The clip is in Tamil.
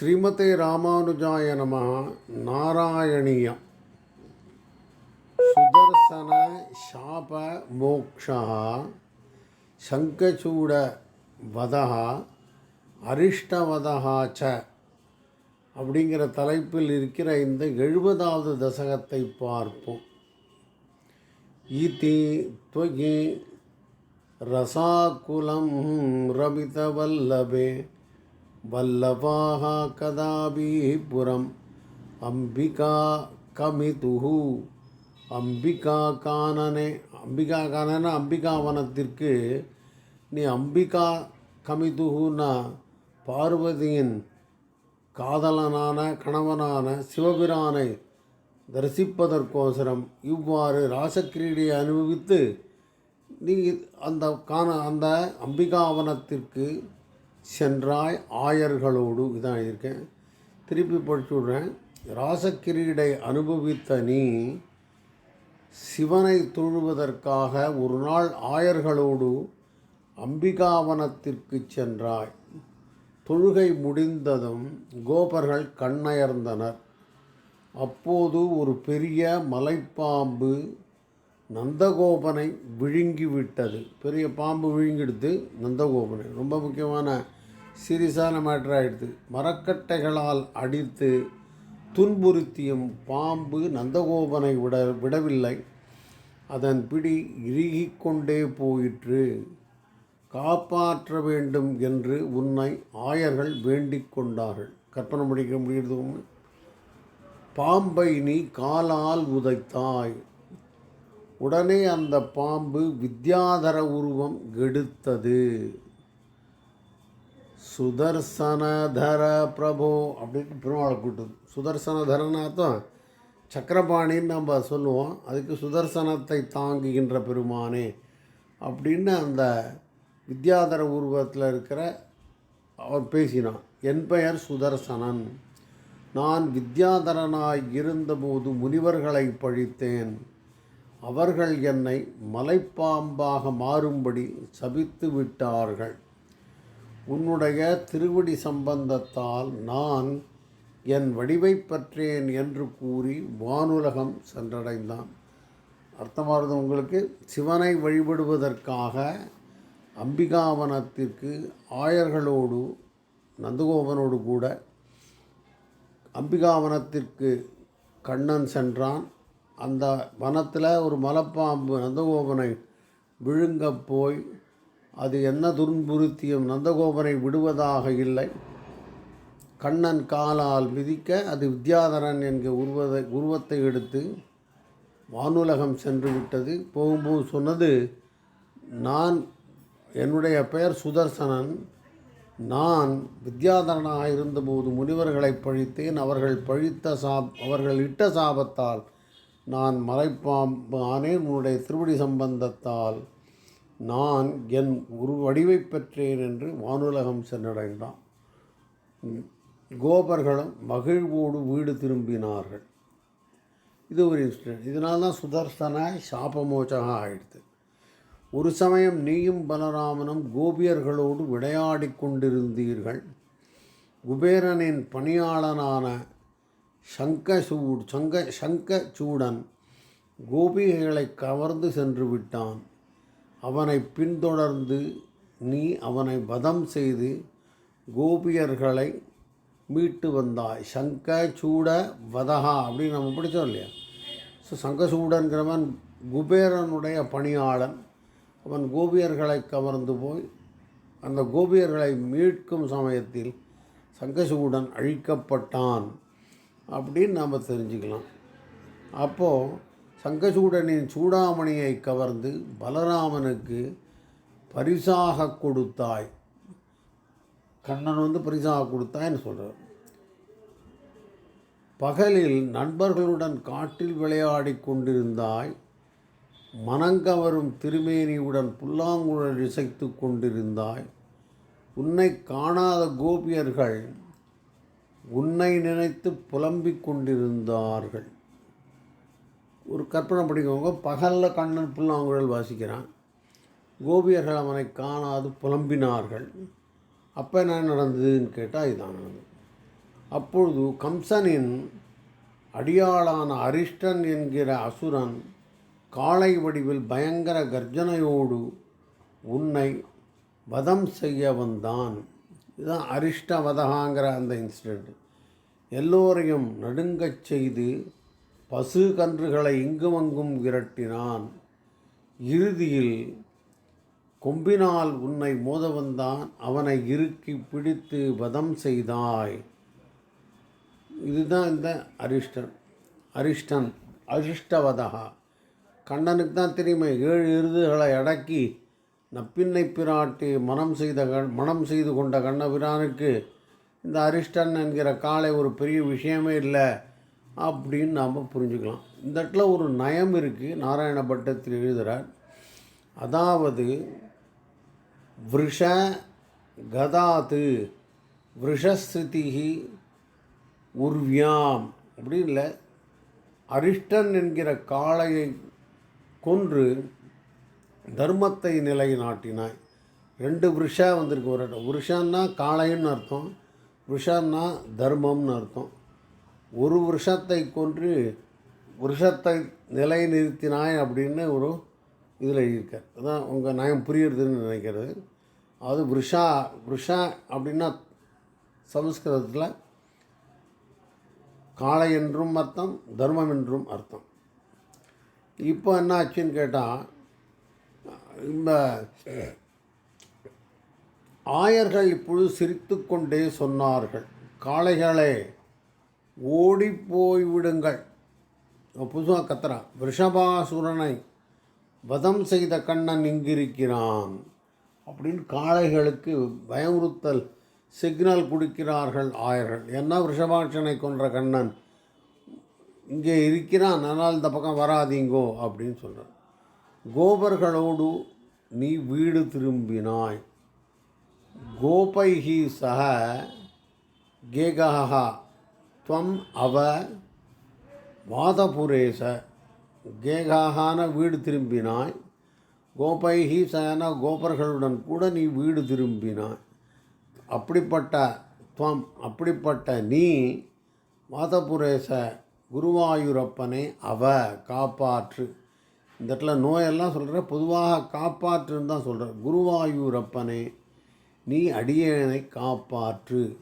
ஸ்ரீமதே ராமானுஜாய நம நாராயணியம் சுதர்சன சாப மோக்ஷா. சங்கச்சூட வதா அரிஷ்டவதா ச. அப்படிங்கிற தலைப்பில் இருக்கிற இந்த எழுபதாவது தசகத்தை பார்ப்போம். இதி துவகி ரசாக்குலம் ரபிதவல்லபே वल्लभाः कदापि पुरम् अम्बिका कमितुः அம்பிகா கானனே அம்பிகா கானன அம்பிகாவனத்திற்கு நீ அம்பிகா கமிதுகுன்னா பார்வதியின் காதலனான கணவனான சிவபிரானை தரிசிப்பதற்கோசரம் இவ்வாறு ராசக்கிரீடையை அனுபவித்து நீ அந்த காண அந்த அம்பிகாவனத்திற்கு சென்றாய் ஆயர்களோடு இதான் இருக்கேன். திருப்பி படிச்சு விட்றேன். ராசக்கிரீடை அனுபவித்த நீ சிவனை தொழுவதற்காக ஒரு நாள் ஆயர்களோடு அம்பிகாவனத்திற்கு சென்றாய். தொழுகை முடிந்ததும் கோபர்கள் கண்ணயர்ந்தனர். அப்போது ஒரு பெரிய மலைப்பாம்பு நந்தகோபனை விழுங்கிவிட்டது. பெரிய பாம்பு விழுங்கிடுது நந்தகோபனை. ரொம்ப முக்கியமான சீரியஸான மேட்ரு ஆகிடுது மரக்கட்டைகளால் அடித்து துன்புறுத்தியும் பாம்பு நந்தகோபனை விட விடவில்லை. அதன் பிடி இறுகிக் கொண்டே போயிற்று. காப்பாற்ற வேண்டும் என்று உன்னை ஆயர்கள் வேண்டிக் கொண்டார்கள். கற்பனை முடிக்க முடியுது பாம்பை நீ காலால் உதைத்தாய். உடனே அந்த பாம்பு வித்யாதர உருவம் எடுத்தது சுதர்சனதர பிரபு அப்படின்னு பெருமாளை கூட்டுது சுதர்சனதரனா தான் சக்கரபாணின்னு நம்ம சொல்லுவோம். அதுக்கு சுதர்சனத்தை தாங்குகின்ற பெருமானே அப்படின்னு அந்த வித்யாதர உருவத்தில் இருக்கிற அவர் பேசினான். என் பெயர் சுதர்சனன். நான் வித்யாதரனாய் இருந்தபோது முனிவர்களை பழித்தேன். அவர்கள் என்னை மலைப்பாம்பாக மாறும்படி சபித்து விட்டார்கள். உன்னுடைய திருவடி சம்பந்தத்தால் நான் என் வடிவை பெற்றேன் என்று கூறி வானுலகம் சென்றடைந்தான். அர்த்தமானது உங்களுக்கு? சிவனை வழிபடுவதற்காக அம்பிகாவனத்திற்கு ஆயர்களோடு நந்தகோபனோடு கூட அம்பிகாவனத்திற்கு கண்ணன் சென்றான். அந்த வனத்தில் ஒரு மலைப்பாம்பு நந்தகோபனை விழுங்க போய் அது என்ன துன்புறுத்தியும் நந்தகோபனை விடுவதாக இல்லை. கண்ணன் காலால் மிதிக்க அது வித்யாதரன் என்கிற உருவதை உருவத்தை எடுத்து வானுலகம் சென்று விட்டது. போகும்போது சொன்னது நான் என்னுடைய பெயர் சுதர்சனன். நான் வித்யாதரனாக இருந்தபோது முனிவர்களை பழித்தேன். அவர்கள் பழித்த சாப் அவர்கள் இட்ட சாபத்தால் நான் மலைப்பாம்பு ஆனேன் உன்னுடைய திருவடி சம்பந்தத்தால். நான் என் ஒரு வடிவை பெற்றேன் என்று வானுலகம் சென்றடைந்தான் கோபர்களும் மகிழ்வோடு வீடு திரும்பினார்கள். இது ஒரு இன்சிடென்ட் இதனால தான் சுதர்சனாய் சாபமோச்சகம் ஆயிடுது. ஒரு சமயம் நீயும் பலராமனும் கோபியர்களோடு விளையாடி கொண்டிருந்தீர்கள். குபேரனின் பணியாளனான சங்கசூட் சங்க சங்கச்சூடன் சூடன் கோபிகைகளை கவர்ந்து சென்று விட்டான். அவனை பின்தொடர்ந்து நீ அவனை வதம் செய்து கோபியர்களை மீட்டு வந்தாய். சங்க சூட வதகா அப்படின்னு நம்ம பிடிச்சோம் இல்லையா? ஸோ சங்கசூடன்கிறவன் குபேரனுடைய பணியாளன். அவன் கோபியர்களை கவர்ந்து போய் அந்த கோபியர்களை மீட்கும் சமயத்தில் சங்கசூடன் அழிக்கப்பட்டான் அப்படின்னு நாம் தெரிஞ்சுக்கலாம். அப்போது சங்கசூடனின் சூடாமணியை கவர்ந்து பலராமனுக்கு பரிசாக கொடுத்தாய். கண்ணன் வந்து பரிசாக கொடுத்தாய்ன்னு சொல்கிறார் பகலில் நண்பர்களுடன் காட்டில் விளையாடி கொண்டிருந்தாய். மனங்கவரும் திருமேனியுடன் புல்லாங்குழல் இசைத்து கொண்டிருந்தாய். உன்னை காணாத கோபியர்கள் உன்னை நினைத்து புலம்பிக் கொண்டிருந்தார்கள். ஒரு கற்பனை படிக்கவங்க பகலில் கண்ணன் புல்லாங்குழல் வாசிக்கிறான். கோபியர்கள் அவனை காணாது புலம்பினார்கள். அப்போ என்ன நடந்ததுன்னு கேட்டால் இதுதான் நடந்தது. அப்பொழுது கம்சனின் அடியாளான அரிஷ்டன் என்கிற அசுரன் காளை வடிவில் பயங்கர கர்ஜனையோடு உன்னை வதம் செய்ய வந்தான். இதுதான் அரிஷ்ட வதகாங்கிற அந்த இன்சிடெண்ட் எல்லோரையும் நடுங்கச் செய்து பசு கன்றுகளை இங்குமங்கும் விரட்டினான். இறுதியில் கொம்பினால் உன்னை மோத வந்தான் அவனை இறுக்கி பிடித்து வதம் செய்தாய். இதுதான் இந்த அரிஷ்டன். அரிஷ்டன் அரிஷ்டவதகா கண்ணனுக்கு தான் தெரியுமே ஏழு இறுதுகளை அடக்கி நப்பின்னை பிராட்டி மனம் செய்த கண் மனம் செய்து கொண்ட கண்ணபிரானுக்கு இந்த அரிஷ்டன் என்கிற காலை ஒரு பெரிய விஷயமே இல்லை. அப்படின்னு நாம் புரிஞ்சுக்கலாம். இந்த இடத்துல ஒரு நயம் இருக்குது நாராயண பட்டத்தில் எழுதுகிறார் அதாவது விருஷ கதாத்து விருஷஸ்ருதிகி உர்வியாம் அப்படி இல்லை அரிஷ்டன் என்கிற காளையை கொன்று தர்மத்தை நிலைநாட்டினாய். ரெண்டு விருஷா வந்திருக்கு ஒரு இடம் விருஷன்னா காளைன்னு அர்த்தம் விஷன்னா தர்மம்னு அர்த்தம். ஒரு வருஷத்தை கொன்று வருஷத்தை நிலைநிறுத்தினாய் அப்படின்னு ஒரு இதில் இருக்கார் அதான் உங்கள் நயம் புரியுறதுன்னு நினைக்கிறது. அது விஷா விஷா அப்படின்னா சமஸ்கிருதத்தில் காளை என்றும் அர்த்தம் தர்மம் என்றும் அர்த்தம். இப்போ என்ன ஆச்சுன்னு கேட்டால் இந்த ஆயர்கள் இப்பொழுது சிரித்து கொண்டே சொன்னார்கள் காளைகளே ஓடிப்போய்விடுங்கள். புதுசாக கத்துறான். ரிஷபாசுரனை வதம் செய்த கண்ணன் இங்கிருக்கிறான். அப்படின்னு காளைகளுக்கு பயமுறுத்தல் சிக்னல் கொடுக்கிறார்கள் ஆயர்கள். என்ன ரிஷபாட்சனை கொன்ற கண்ணன் இங்கே இருக்கிறான் ஆனால் இந்த பக்கம் வராதீங்கோ அப்படின்னு சொல்கிறான் கோபர்களோடு நீ வீடு திரும்பினாய். கோபைஹி சக கேகஹா. துவம் அவ வாதபுரேச கேகாகான வீடு திரும்பினாய். கோபைஹி சன கோபர்களுடன் கூட நீ வீடு திரும்பினாய். அப்படிப்பட்ட துவம் அப்படிப்பட்ட நீ வாதபுரேச குருவாயூரப்பனை அவ காப்பாற்று. இந்த இடத்துல நோயெல்லாம் சொல்கிற பொதுவாக காப்பாற்றுன்னு தான் சொல்கிற குருவாயூரப்பனே நீ அடியேனை காப்பாற்று.